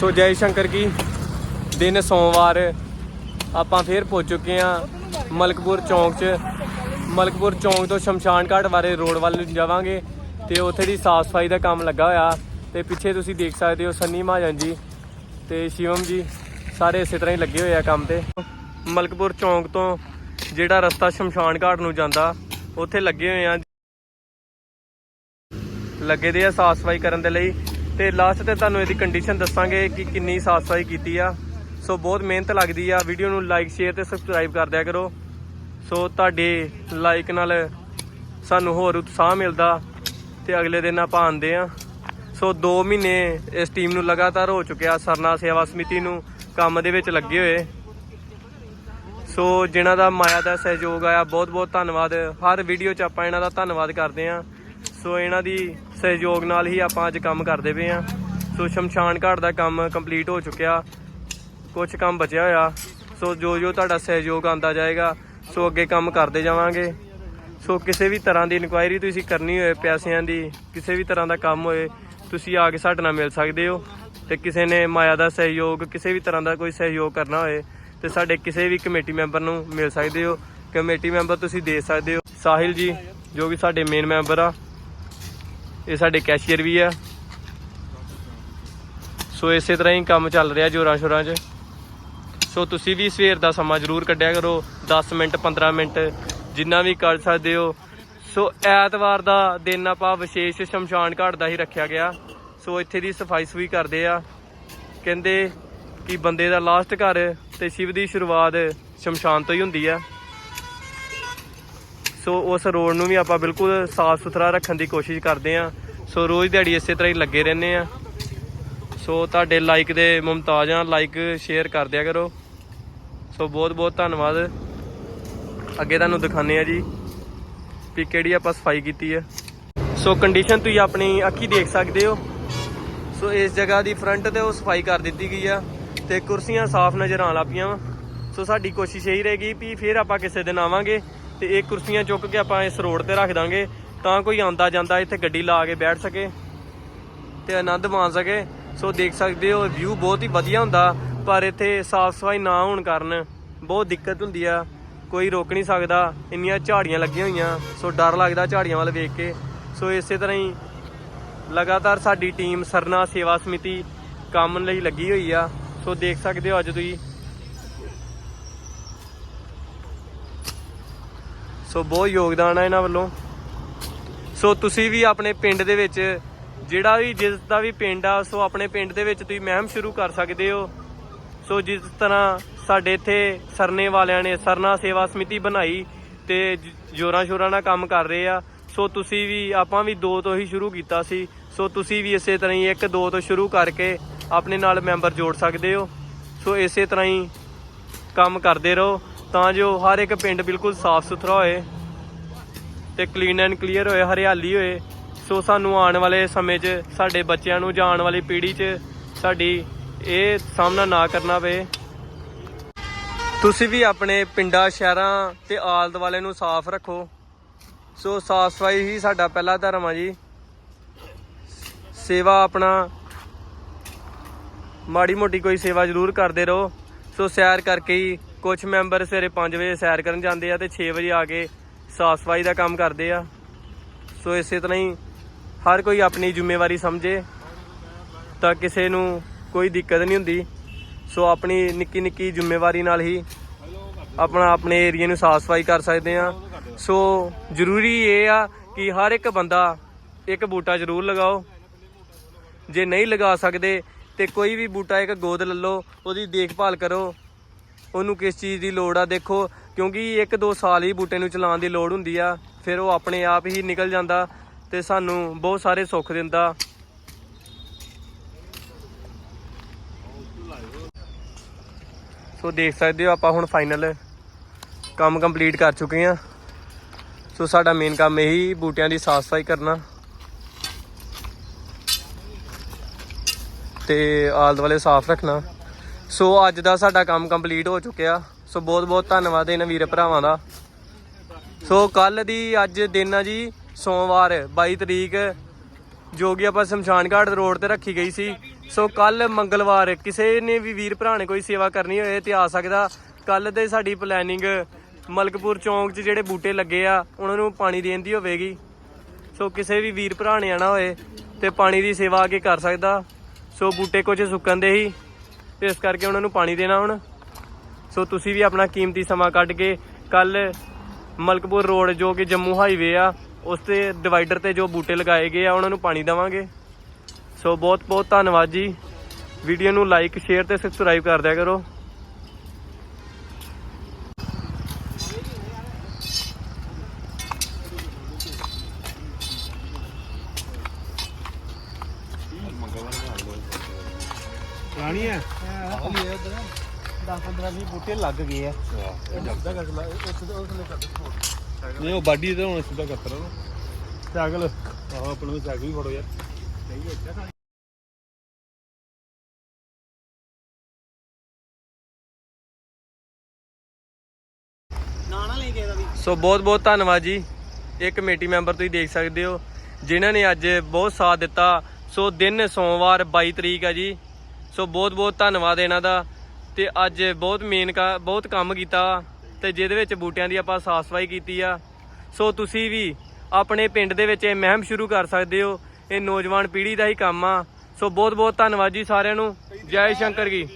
ਸੋ ਜੈ ਸ਼ੰਕਰ ਕੀ, ਦਿਨ ਸੋਮਵਾਰ ਆਪਾਂ ਫੇਰ ਪਹੁੰਚ ਚੁੱਕੇ ਆ ਮਲਕਪੁਰ ਚੌਂਕ 'ਚ। ਮਲਕਪੁਰ ਚੌਂਕ ਤੋਂ ਸ਼ਮਸ਼ਾਨ ਘਾਟ ਬਾਰੇ ਰੋਡ ਵੱਲ ਜਾਵਾਂਗੇ ਤੇ ਉੱਥੇ ਦੀ ਸਾਫ਼ ਸਫ਼ਾਈ ਦਾ ਕੰਮ ਲੱਗਾ ਹੋਇਆ ਤੇ ਪਿੱਛੇ ਤੁਸੀਂ ਦੇਖ ਸਕਦੇ ਹੋ ਸੰਨੀ ਮਹਾਜਨ ਜੀ ਤੇ ਸ਼ਿਵਮ ਜੀ, ਸਾਰੇ ਇਸੇ ਤਰ੍ਹਾਂ ਹੀ ਲੱਗੇ ਹੋਏ ਆ ਕੰਮ ਤੇ। ਮਲਕਪੁਰ ਚੌਂਕ ਤੋਂ ਜਿਹੜਾ ਰਸਤਾ ਸ਼ਮਸ਼ਾਨ ਘਾਟ ਨੂੰ ਜਾਂਦਾ, ਉੱਥੇ ਲੱਗੇ ਹੋਏ ਆ। ਲੱਗੇ ਦੇ ਆ ਸਾਫ਼ ਸਫ਼ਾਈ ਕਰਨ ਦੇ ਲਈ। ਤੇ ਲਾਸਟ ਤੇ ਤੁਹਾਨੂੰ ਇਹਦੀ ਕੰਡੀਸ਼ਨ ਦੱਸਾਂਗੇ ਕਿ ਕਿੰਨੀ ਸਾਫ਼ ਸਫ਼ਾਈ ਕੀਤੀ ਆ। ਸੋ ਬਹੁਤ ਮਿਹਨਤ ਲੱਗਦੀ ਆ। ਵੀਡੀਓ ਨੂੰ ਲਾਈਕ ਸ਼ੇਅਰ ਤੇ ਸਬਸਕ੍ਰਾਈਬ ਕਰ ਦਿਆ ਕਰੋ। ਸੋ ਤੁਹਾਡੇ ਲਾਈਕ ਨਾਲ ਸਾਨੂੰ ਹੋਰ ਉਤਸ਼ਾਹ ਮਿਲਦਾ ਤੇ ਅਗਲੇ ਦਿਨ ਆਪਾਂ ਆਉਂਦੇ ਆ। ਸੋ 2 ਮਹੀਨੇ ਇਸ ਟੀਮ ਨੂੰ ਲਗਾਤਾਰ ਹੋ ਚੁੱਕਿਆ ਸਰਨਾ ਸੇਵਾ ਸਮਿਤੀ ਨੂੰ ਕੰਮ ਦੇ ਵਿੱਚ ਲੱਗੇ ਹੋਏ। ਸੋ ਜਿਨ੍ਹਾਂ ਦਾ ਮਾਇਆ ਦਾ ਸਹਿਯੋਗ ਆਇਆ ਬਹੁਤ ਬਹੁਤ ਧੰਨਵਾਦ। ਹਰ ਵੀਡੀਓ 'ਚ ਆਪਾਂ ਇਹਨਾਂ ਦਾ ਧੰਨਵਾਦ ਕਰਦੇ ਹਾਂ ਸੋ ਇਹਨਾਂ ਦੀ ਸਹਿਯੋਗ ਨਾਲ ਹੀ ਆਪਾਂ ਅੱਜ ਕੰਮ ਕਰਦੇ ਪਏ ਹਾਂ। ਸੋ ਸ਼ਮਸ਼ਾਨ ਘਾਟ ਦਾ ਕੰਮ ਕੰਪਲੀਟ ਹੋ ਚੁੱਕਿਆ। ਕੁਝ ਕੰਮ ਬਚਿਆ ਹੋਇਆ। ਸੋ ਜੋ ਜੋ ਤੁਹਾਡਾ ਸਹਿਯੋਗ ਆਂਦਾ ਜਾਏਗਾ, ਸੋ ਅੱਗੇ ਕੰਮ ਕਰਦੇ ਜਾਵਾਂਗੇ। ਸੋ ਕਿਸੇ ਵੀ ਤਰ੍ਹਾਂ ਦੀ ਇਨਕੁਆਇਰੀ ਤੁਸੀਂ ਕਰਨੀ ਹੋਏ ਪੈਸਿਆਂ ਦੀ, ਕਿਸੇ ਵੀ ਤਰ੍ਹਾਂ ਦਾ ਕੰਮ ਹੋਏ, ਤੁਸੀਂ ਆ ਕੇ ਸਾਡੇ ਨਾਲ ਮਿਲ ਸਕਦੇ ਹੋ। ਤੇ ਕਿਸੇ ਨੇ ਮਾਇਆ ਦਾ ਸਹਿਯੋਗ, ਕਿਸੇ ਵੀ ਤਰ੍ਹਾਂ ਦਾ ਕੋਈ ਸਹਿਯੋਗ ਕਰਨਾ ਹੋਏ, ਤੇ ਸਾਡੇ ਕਿਸੇ ਵੀ ਕਮੇਟੀ ਮੈਂਬਰ ਨੂੰ ਮਿਲ ਸਕਦੇ ਹੋ। ਕਮੇਟੀ ਮੈਂਬਰ ਤੁਸੀਂ ਦੇ ਸਕਦੇ ਹੋ। ਸਾਹਿਲ ਜੀ, ਜੋ ਕਿ ਸਾਡੇ ਮੇਨ ਮੈਂਬਰ ਆ ਇਹ ਸਾਡੇ ਕੈਸ਼ੀਅਰ ਵੀ ਆ। ਸੋ ਇਸੇ ਤਰ੍ਹਾਂ ਹੀ ਕੰਮ ਚੱਲ ਰਿਹਾ ਜੋਰਾਂ ਸ਼ੋਰਾਂ 'ਚ। ਸੋ ਤੁਸੀਂ ਵੀ ਸਵੇਰ ਦਾ ਸਮਾਂ ਜ਼ਰੂਰ ਕੱਢਿਆ ਕਰੋ। 10 ਮਿੰਟ 15 ਮਿੰਟ, ਜਿੰਨਾ ਵੀ ਕਰ ਸਕਦੇ ਹੋ। ਸੋ ਐਤਵਾਰ ਦਾ ਦਿਨ ਆਪਾਂ ਵਿਸ਼ੇਸ਼ ਸ਼ਮਸ਼ਾਨ ਘਾਟ ਦਾ ਹੀ ਰੱਖਿਆ ਗਿਆ। ਸੋ ਇੱਥੇ ਦੀ ਸਫ਼ਾਈ ਸੁਈ ਕਰਦੇ ਆ। ਕਹਿੰਦੇ ਕਿ ਬੰਦੇ ਦਾ ਲਾਸਟ ਘਰ ਤੇ ਸ਼ਿਵ ਦੀ ਸ਼ੁਰੂਆਤ ਸ਼ਮਸ਼ਾਨ ਤੋਂ ਹੀ ਹੁੰਦੀ ਆ। ਸੋ ਉਸ ਰੋਡ ਨੂੰ ਵੀ ਆਪਾਂ ਬਿਲਕੁਲ ਸਾਫ਼ ਸੁਥਰਾ ਰੱਖਣ ਦੀ ਕੋਸ਼ਿਸ਼ ਕਰਦੇ ਆ ਸੋ ਰੋਜ਼ ਦਿਹਾੜੀ ਇਸੇ ਤਰ੍ਹਾਂ ਹੀ ਲੱਗੇ ਰਹਿੰਦੇ ਆ ਸੋ ਤੁਹਾਡੇ ਲਾਈਕ ਦੇ ਮੁਮਤਾਜ਼ ਆ ਲਾਈਕ ਸ਼ੇਅਰ ਕਰ ਦਿਆ ਕਰੋ। ਸੋ ਬਹੁਤ ਬਹੁਤ ਧੰਨਵਾਦ। ਅੱਗੇ ਤੁਹਾਨੂੰ ਦਿਖਾਉਂਦੇ ਆ ਜੀ ਵੀ ਕਿਹੜੀ ਆਪਾਂ ਸਫ਼ਾਈ ਕੀਤੀ ਹੈ। ਸੋ ਕੰਡੀਸ਼ਨ ਤੁਸੀਂ ਆਪਣੀ ਅੱਖੀ ਦੇਖ ਸਕਦੇ ਹੋ। ਸੋ ਇਸ ਜਗ੍ਹਾ ਦੀ ਫਰੰਟ ਤੇ ਉਹ ਸਫ਼ਾਈ ਕਰ ਦਿੱਤੀ ਗਈ ਆ ਤੇ ਕੁਰਸੀਆਂ ਸਾਫ਼ ਨਜ਼ਰ ਆਉਣ ਲੱਪੀਆਂ ਵਾ। ਸੋ ਸਾਡੀ ਕੋਸ਼ਿਸ਼ ਇਹੀ ਰਹੇਗੀ ਵੀ ਫਿਰ ਆਪਾਂ ਕਿਸੇ ਦਿਨ ਆਵਾਂਗੇ। ਤੇ ਇਹ ਕੁਰਸੀਆਂ ਚੁੱਕ ਕੇ ਆਪਾਂ ਇਸ ਰੋਡ ਤੇ ਰੱਖ ਦਾਂਗੇ ਤਾਂ ਕੋਈ ਆਉਂਦਾ ਜਾਂਦਾ ਇੱਥੇ ਗੱਡੀ ਲਾ ਕੇ ਬੈਠ ਸਕੇ ਤੇ ਆਨੰਦ ਮਾਣ ਸਕੇ। ਸੋ ਦੇਖ ਸਕਦੇ ਹੋ ਵਿਊ ਬਹੁਤ ਹੀ ਵਧੀਆ ਹੁੰਦਾ, ਪਰ ਇੱਥੇ ਸਾਫ਼ ਸਫ਼ਾਈ ਨਾ ਹੋਣ ਕਾਰਨ ਬਹੁਤ ਦਿੱਕਤ ਹੁੰਦੀ ਆ। ਕੋਈ ਰੋਕ ਨਹੀਂ ਸਕਦਾ, ਇੰਨੀਆਂ ਝਾੜੀਆਂ ਲੱਗੀਆਂ ਹੋਈਆਂ, ਸੋ ਡਰ ਲੱਗਦਾ ਝਾੜੀਆਂ ਵੱਲ ਵੇਖ ਕੇ। ਸੋ ਇਸੇ ਤਰ੍ਹਾਂ ਹੀ ਲਗਾਤਾਰ ਸਾਡੀ ਟੀਮ ਸਰਨਾ ਸੇਵਾ ਸਮਿਤੀ ਕੰਮ ਲਈ ਲੱਗੀ ਹੋਈ ਆ। ਸੋ ਦੇਖ ਸਕਦੇ ਹੋ ਅੱਜ ਤੁਸੀਂ ਸੋ ਬਹੁਤ ਯੋਗਦਾਨ ਆ ਇਹਨਾਂ ਵੱਲੋਂ। ਸੋ ਤੁਸੀਂ ਵੀ ਆਪਣੇ ਪਿੰਡ ਦੇ ਵਿੱਚ ਜਿਹੜਾ ਵੀ, ਜਿਸ ਦਾ ਵੀ ਪਿੰਡ ਆ, ਸੋ ਆਪਣੇ ਪਿੰਡ ਦੇ ਵਿੱਚ ਤੁਸੀਂ ਮਹਿਮ ਸ਼ੁਰੂ ਕਰ ਸਕਦੇ ਹੋ। ਸੋ ਜਿਸ ਤਰ੍ਹਾਂ ਸਾਡੇ ਇੱਥੇ ਸਰਨੇ ਵਾਲਿਆਂ ਨੇ ਸਰਨਾ ਸੇਵਾ ਸਮਿਤੀ ਬਣਾਈ ਤੇ ਜੋਰਾਂ ਸ਼ੋਰਾਂ ਨਾਲ ਕੰਮ ਕਰ ਰਹੇ ਆ। ਸੋ ਤੁਸੀਂ ਵੀ, ਆਪਾਂ ਵੀ ਦੋ ਤੋਂ ਹੀ ਸ਼ੁਰੂ ਕੀਤਾ ਸੀ। ਸੋ ਤੁਸੀਂ ਵੀ ਇਸੇ ਤਰ੍ਹਾਂ ਹੀ ਇੱਕ ਦੋ ਤੋਂ ਸ਼ੁਰੂ ਕਰਕੇ ਆਪਣੇ ਨਾਲ ਮੈਂਬਰ ਜੋੜ ਸਕਦੇ ਹੋ। ਸੋ ਇਸੇ ਤਰ੍ਹਾਂ ਹੀ ਕੰਮ ਕਰਦੇ ਰਹੋ। ਤਾਂ ਜੋ ਹਰ ਇੱਕ ਪਿੰਡ ਬਿਲਕੁਲ ਸਾਫ਼ ਸੁਥਰਾ ਹੋਏ ਤੇ ਕਲੀਨ ਐਂਡ ਕਲੀਅਰ ਹੋਏ, ਹਰਿਆਲੀ ਹੋਏ। ਸੋ ਸਾਨੂੰ ਆਉਣ ਵਾਲੇ ਸਮੇਂ 'ਚ, ਸਾਡੇ ਬੱਚਿਆਂ ਨੂੰ ਜਾਂ ਆਉਣ ਵਾਲੀ ਪੀੜ੍ਹੀ 'ਚ ਸਾਡੀ ਇਹ ਸਾਹਮਣਾ ਨਾ ਕਰਨਾ ਪਏ। ਤੁਸੀਂ ਵੀ ਆਪਣੇ ਪਿੰਡਾਂ, ਸ਼ਹਿਰਾਂ ਤੇ ਆਲ ਦੁਆਲੇ ਨੂੰ ਸਾਫ਼ ਰੱਖੋ। ਸੋ ਸਾਫ਼ ਸਫ਼ਾਈ ਹੀ ਸਾਡਾ ਪਹਿਲਾ ਧਰਮ ਆ ਜੀ। ਸੇਵਾ ਆਪਣਾ, ਮਾੜੀ ਮੋਟੀ ਕੋਈ ਸੇਵਾ ਜ਼ਰੂਰ ਕਰਦੇ ਰਹੋ। ਸੋ ਸੈਰ ਕਰਕੇ ਹੀ ਕੁਝ ਮੈਂਬਰ ਸਵੇਰੇ 5 ਵਜੇ ਸੈਰ ਕਰਨ ਜਾਂਦੇ ਆ ਤੇ 6 ਵਜੇ ਆ ਕੇ ਸਾਫ਼ ਸਫ਼ਾਈ ਦਾ ਕੰਮ ਕਰਦੇ ਆ। ਸੋ ਇਸੇ ਤਰ੍ਹਾਂ ਹੀ ਹਰ ਕੋਈ ਆਪਣੀ ਜ਼ਿੰਮੇਵਾਰੀ ਸਮਝੇ ਤਾਂ ਕਿਸੇ ਨੂੰ ਕੋਈ ਦਿੱਕਤ ਨਹੀਂ ਹੁੰਦੀ। ਸੋ ਆਪਣੀ ਨਿੱਕੀ ਨਿੱਕੀ ਜ਼ਿੰਮੇਵਾਰੀ ਨਾਲ ਹੀ ਆਪਣਾ ਆਪਣੇ ਏਰੀਆ ਨੂੰ ਸਾਫ਼ ਸਫ਼ਾਈ ਕਰ ਸਕਦੇ ਆ। ਸੋ ਜ਼ਰੂਰੀ ਇਹ ਆ ਕਿ ਹਰ ਇੱਕ ਬੰਦਾ ਇੱਕ ਬੂਟਾ ਜ਼ਰੂਰ ਲਗਾਓ। ਜੇ ਨਹੀਂ ਲਗਾ ਸਕਦੇ ਤੇ ਕੋਈ ਵੀ ਬੂਟਾ ਇੱਕ ਗੋਦ ਲੈ ਲਓ, ਉਹਦੀ ਦੇਖਭਾਲ ਕਰੋ। ਉਹਨੂੰ ਕਿਸ ਚੀਜ਼ ਦੀ ਲੋੜ ਆ? ਦੇਖੋ, ਕਿਉਂਕਿ ਇੱਕ ਦੋ ਸਾਲ ਹੀ ਬੂਟੇ ਨੂੰ ਚਲਾਉਣ ਦੀ ਲੋੜ ਹੁੰਦੀ ਆ, ਫਿਰ ਉਹ ਆਪਣੇ ਆਪ ਹੀ ਨਿਕਲ ਜਾਂਦਾ ਤੇ ਸਾਨੂੰ ਬਹੁਤ ਸਾਰੇ ਸੁੱਖ ਦਿੰਦਾ। ਸੋ ਦੇਖ ਸਕਦੇ ਹੋ, ਆਪਾਂ ਹੁਣ ਫਾਈਨਲ ਕੰਮ ਕੰਪਲੀਟ ਕਰ ਚੁੱਕੇ ਆ। ਸੋ ਸਾਡਾ ਮੇਨ ਕੰਮ ਇਹੀ ਬੂਟਿਆਂ ਦੀ ਸਾਫ਼ ਸਫ਼ਾਈ ਕਰਨਾ। ਤੇ ਆਲ ਦੁਆਲੇ ਸਾਫ਼ ਰੱਖਣਾ। ਸੋ ਅੱਜ ਦਾ ਸਾਡਾ ਕੰਮ ਕੰਪਲੀਟ ਹੋ ਚੁੱਕਿਆ। ਸੋ ਬਹੁਤ ਬਹੁਤ ਧੰਨਵਾਦ ਇਹਨਾਂ ਵੀਰ ਭਰਾਵਾਂ ਦਾ। ਸੋ ਕੱਲ ਦੀ ਅੱਜ ਦਿਨ ਆ ਜੀ, ਸੋਮਵਾਰ 22 ਤਰੀਕ, ਜੋ ਕਿ ਆਪਾਂ ਸ਼ਮਸ਼ਾਨ ਘਾਟ ਰੋਡ ਤੇ ਰੱਖੀ ਗਈ ਸੀ। ਸੋ ਕੱਲ ਮੰਗਲਵਾਰ ਕਿਸੇ ਨੇ ਵੀ ਵੀਰ ਭਰਾ ਨੇ ਕੋਈ ਸੇਵਾ ਕਰਨੀ ਹੋਏ ਤੇ ਆ ਸਕਦਾ। ਕੱਲ ਦੇ ਸਾਡੀ ਪਲੈਨਿੰਗ ਮਲਕਪੁਰ ਚੌਂਕ 'ਚ ਜਿਹੜੇ ਬੂਟੇ ਲੱਗੇ ਆ, ਉਹਨਾਂ ਨੂੰ ਪਾਣੀ ਦੇਣ ਦੀ ਹੋਵੇਗੀ। ਸੋ ਕਿਸੇ ਵੀ ਵੀਰ ਭਰਾ ਨੇ ਆਣਾ ਹੋਏ ਤੇ ਪਾਣੀ ਦੀ ਸੇਵਾ ਆ ਕੇ ਕਰ ਸਕਦਾ। ਸੋ ਬੂਟੇ ਕੁਝ ਸੁੱਕਣ ਦੇ ਹੀ। ਤੇ ਇਸ ਕਰਕੇ ਉਹਨਾਂ ਨੂੰ ਪਾਣੀ ਦੇਣਾ ਹੁਣ। ਸੋ ਤੁਸੀਂ ਵੀ ਆਪਣਾ ਕੀਮਤੀ ਸਮਾਂ ਕੱਢ ਕੇ ਕੱਲ ਮਲਕਪੁਰ ਰੋਡ ਜੋ ਕਿ ਜੰਮੂ ਹਾਈਵੇ ਆ, ਉਸ ਤੇ ਡਿਵਾਈਡਰ ਤੇ ਜੋ ਬੂਟੇ ਲਗਾਏ ਗਏ ਆ, ਉਹਨਾਂ ਨੂੰ ਪਾਣੀ ਦੇਵਾਂਗੇ। ਸੋ ਬਹੁਤ ਬਹੁਤ ਧੰਨਵਾਦ ਜੀ। ਵੀਡੀਓ ਨੂੰ ਲਾਈਕ, ਸ਼ੇਅਰ ਤੇ ਸਬਸਕ੍ਰਾਈਬ ਕਰ ਦਿਆ ਕਰੋ। ਪੁਰਾਣੀ ਹੈ? 10 15 20 ਬੂਟੇ ਲੱਗ ਗਏ ਆ ਨਹੀਂ ਉਹ ਬਾਡੀ ਤੇ ਹੁਣ ਸਿੱਧਾ ਕਰਤਾ ਨਾ। ਸਾਈਕਲ। ਆਹ ਆਪਣੇ ਨੂੰ ਸਾਈਕਲ ਵੀ ਫੜੋ ਯਾਰ। ਨਾ ਨਾ ਲੈ ਕੇ ਦਾ ਵੀ ਸੋ ਬਹੁਤ ਬਹੁਤ ਧੰਨਵਾਦ ਜੀ। ਇਹ ਕਮੇਟੀ ਮੈਂਬਰ ਤੁਸੀਂ ਦੇਖ ਸਕਦੇ ਹੋ ਜਿਨ੍ਹਾਂ ਨੇ ਅੱਜ ਬਹੁਤ ਸਾਥ ਦਿੱਤਾ। ਸੋ ਦਿਨ ਸੋਮਵਾਰ 22 ਤਰੀਕ ਆ ਜੀ। ਸੋ ਬਹੁਤ ਬਹੁਤ ਧੰਨਵਾਦ ਇਹਨਾਂ ਦਾ। ਤੇ ਅੱਜ ਬਹੁਤ ਮੇਨ ਕਾ ਬਹੁਤ ਕੰਮ ਕੀਤਾ ਤੇ ਜਿਹਦੇ ਵਿੱਚ ਬੂਟਿਆਂ ਦੀ ਆਪਾਂ ਸਾਫ਼ ਸਫ਼ਾਈ ਕੀਤੀ ਆ। ਸੋ ਤੁਸੀਂ ਵੀ ਆਪਣੇ ਪਿੰਡ ਦੇ ਵਿੱਚ ਇਹ ਮਹਿਮ ਸ਼ੁਰੂ ਕਰ ਸਕਦੇ ਹੋ। ਇਹ ਨੌਜਵਾਨ ਪੀੜ੍ਹੀ ਦਾ ਹੀ ਕੰਮ ਆ। ਸੋ ਬਹੁਤ ਬਹੁਤ ਧੰਨਵਾਦ ਜੀ ਸਾਰਿਆਂ ਨੂੰ। ਜੈ ਸ਼ੰਕਰ ਜੀ।